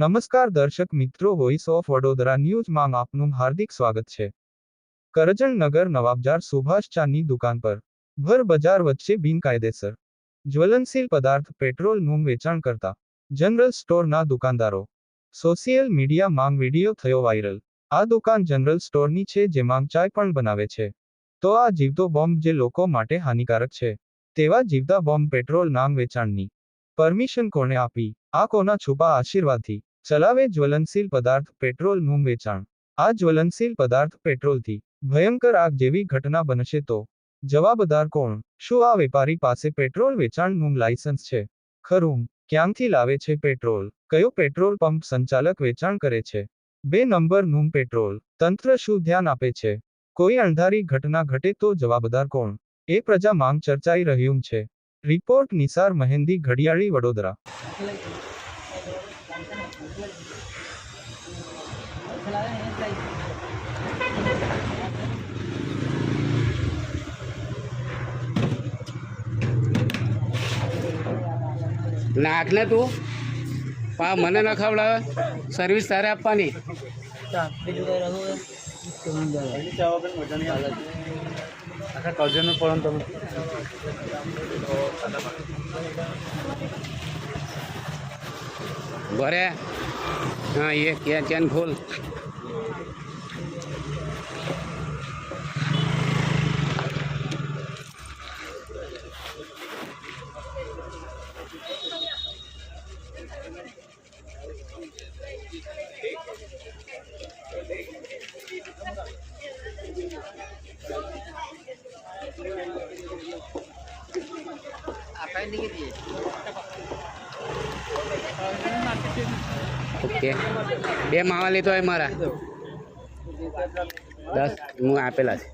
નમસ્કાર દર્શક મિત્રો વોઇસ ઓફ વડોદરા ન્યૂઝમાં આપનું હાર્દિક સ્વાગત છે. કરજણ નગર નવાબજાર સુભાષ ચાની દુકાન પર. ભર બજાર વચ્ચે બિનકાયદેસર. જ્વલનશીલ પદાર્થ પેટ્રોલનું વેચાણ કરતા. જનરલ સ્ટોરના દુકાનદારો. સોશિયલ મીડિયામાં વીડિયો થયો વાયરલ. આ દુકાન જનરલ સ્ટોરની છે, જેમાં ચાય પણ બનાવે છે. તો આ જીવતો બોમ્બ જે લોકો માટે હાનિકારક છે. તેવા જીવતા બોમ્બ પેટ્રોલ નામ વેચાણની. પરમિશન કોણે આપી? આ કોના છુપા આશીર્વાદથી? ચલાવે જ્વલનશીલ પદાર્થ પેટ્રોલનું વેચાણ. આ જ્વલનશીલ પદાર્થ પેટ્રોલથી ભયંકર આગ જેવી ઘટના બનશે તો જવાબદાર કોણ? શું આ વેપારી પાસે પેટ્રોલ વેચાણનું લાયસન્સ છે? ખરું, ક્યાંથી લાવે છે પેટ્રોલ? કયો પેટ્રોલ પંપ સંચાલક વેચાણ કરે છે? બે નંબરનું પેટ્રોલ તંત્ર શું ધ્યાન આપે છે? કોઈ અણધારી ઘટના ઘટે તો જવાબદાર કોણ? એ પ્રજા માંગ ચર્ચાઈ રહ્યું છે. રિપોર્ટ નિસાર મહેંદી ઘડિયાળી વડોદરા. નાખ ને તું. પા મને ન ખવડાવે. સર્વિસ તારે આપવાની. આખા કરજણનું પણ તમે. ભરે હા એ કે ચેન ખોલ ઓકે. બે માવા લીધો હોય મારા. દસ હું આપેલા છે.